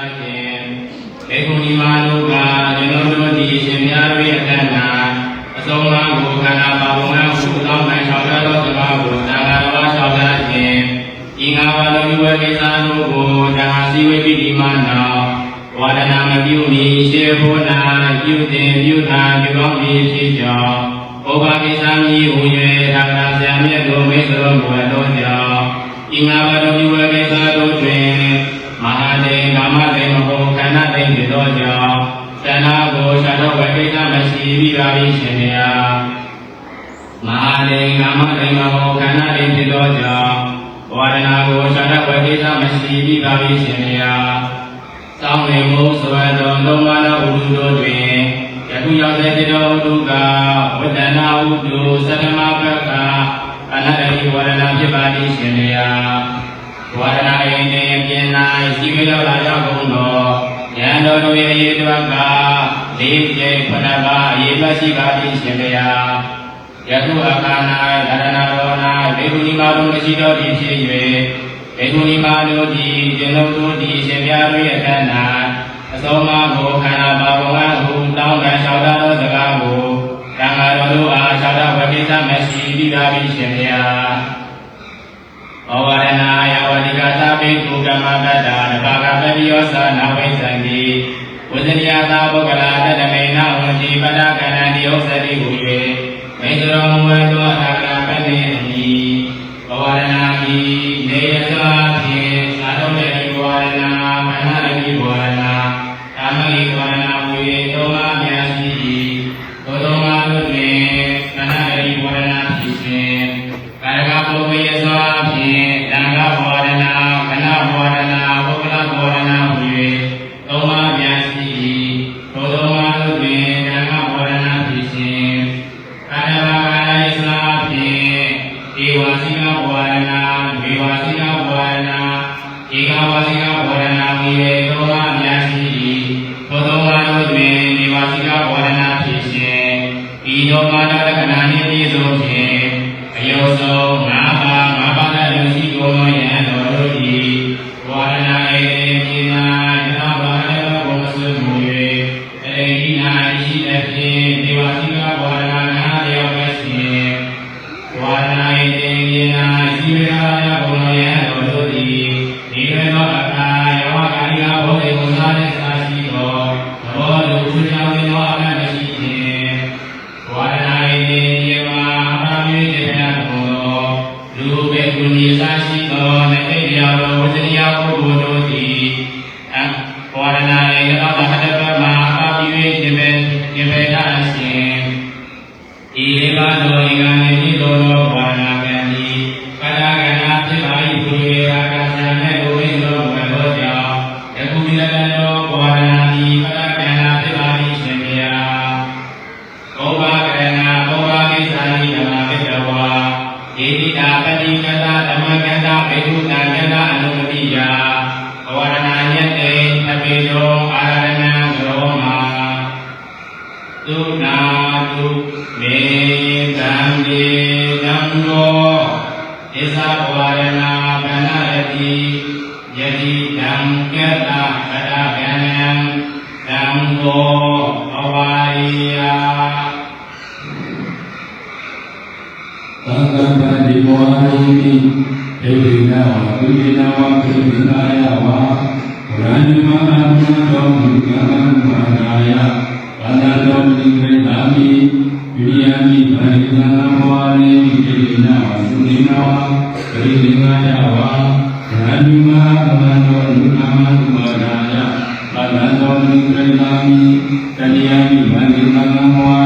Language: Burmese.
ရှင်ဘေကုဏီမာနုကကျွန်တော်တို့ဒီရှင်များတို့ရဲ့အခမ်းအနားအဆုံးအမကိုခန္ဓာပါဝင်အောင်ဘုသောင်းနိုင်ဆောင်ရသောသဘာဝကိုသံဃာတော်ဆောင်ရခြင်းဤငါးပါးသောဝိဝေကိစ္စတို့ကိုဓမ္မစီဝိပိဒီမာနောဝါဒနာမပြုမီရှေဖို့နာပြုတင်ပြုတာပြုကောင်းမည်ဖြစ်ကြောင်းဩဘာကိစ္စမည်ဟူ၍သာသနာဆရာမြတ်တို့မိတ်ဆွေတို့ဘုရားတော်ကြောင့်ဤငါးပါးသောဝိဝေကိစ္စတို့တွင် မဟာတေကာမတေမဟုခန္ဓာတိဖြစ်သောကြောင့်သဏ္ဍာကိုရှာတော့ဝိကိစ္စမရှိပြီးပါပြီရှင်ဗျာမဟာတေကာမတေမဟုခန္ဓာတိဖြစ်သောကြောင့်ဝါဒနာကိုရှာတော့ဝိကိစ္စမရှိပြီးပါပြီရှင်ဗျာသောင်းနေမှုဆွေတော်သုံးပါးသောဥဒုတို့တွင်ယခုရောက်တဲ့တိတော်ဥဒုကဝတ္တနာဥဒုသတ္တမဘကအနတ္တိဝါဒနာဖြစ်ပါသည်ရှင်ဗျာဝါဒနာယိနေ ပြင်၌ရှိမိတော်လာရောက်ကုန်သောဉာဏ်တော်တို့ရဲ့အရေးတစ်ပါးကလေးကျိဖဏပါအရေးမရှိပါသည်ရှင်ဗျာယခုအခါ၌ဒါရဏတော်၌ဒေဝနီမာတို့မရှိတော်သည်ဖြစ်၍ဒေဝနီမာတို့သည်ကျွန်ုပ်တို့သည်ရှင်ဗျာတို့ရဲ့အခါ၌အစောမကိုခန္ဓာပါဝကဟုတောင်းခံလျှောက်တာသောစကားကိုတန်ဃာတော်တို့အားလျှောက်တာဝိကိစ္စမရှိပြီးပါပြီရှင်ဗျာ ဩဝရဏာယဝတိကသဗေကုကမတတ္တာနဘာဂပတိယောသနာဝိသံတိဝဇ္ဇနိယသာပုဂ္ဂလာတတမေနဝန္တိပဒကဏံတိဥစ္စတိဟူ၍မေတ္တောမဝတ္တောအကရပတိတိဩဝရဏာမိနေယသာဖြင့်သာတော်တေဘဝရဏာမနတိဘဝရဏာကာမဂိဘဝရဏာဝေသောမမြတ်ရှိ ယကပုဂ္ဂိယသောအဖြင့်တန်ခါဘောရဏခဏဘောရဏပုဂ္ဂလဘောရဏဟူ၍သုံးပါးပြန်ရှိ၏ထိုသုံးပါးတို့တွင်တန်ခါဘောရဏဖြစ်ခြင်းကာယဘာကာယသောအဖြင့်ဧဝစီကဘောရဏဝေဝစီကဘောရဏဧကဝစီကဘောရဏဟူ၍သုံးပါးပြန်ရှိ၏ထိုသုံးပါးတို့တွင်ဧဝစီကဘောရဏဖြစ်ခြင်းဤသောမာနလက္ခဏာနှင့်ပြည့်စုံခြင်းအယောဆုံး သာရှိသောနတိယရောဝဇ္ဇနိယပုဂ္ဂိုလ်တို့သည်အဝါဒနာယေသောတဟတပမအာပိဝေတိဘေတိဘေဒရှင်ဤလေးပါးသောဧကနိတိသောဝါဒနာကံဤကာယကံနာဖြစ်ပါ၏ဘုရား တိတာပတိကတဓမ္မကတဘေဟုတံကတအနုမတိယဘဝရဏညတေသဗ္ဗေတောအာရဏံရောမာသုနာတုမေတံဒေတံရောဣဇဘဝရဏဗန္နရတိယတိတံကတကတဗန္နံတံဘောအဝါရိယ သံဃာပတိဘောရိတိဒေဝိနာဝပိရိနာဝပိရိနာယဝရဏိမအမနောမုကံမာနာယဘာသာတော်တိခေသာမိဝိယံမိဗန္ဓနာဘောရိတိဒေဝိနာဝသုနိနာဝပိရိနာယဝရဏိမအမနောမုကံမာနာယဘာသာတော်တိခေသာမိတဏိယမိဗန္ဓနာဘောရိတိဒေဝိနာဝ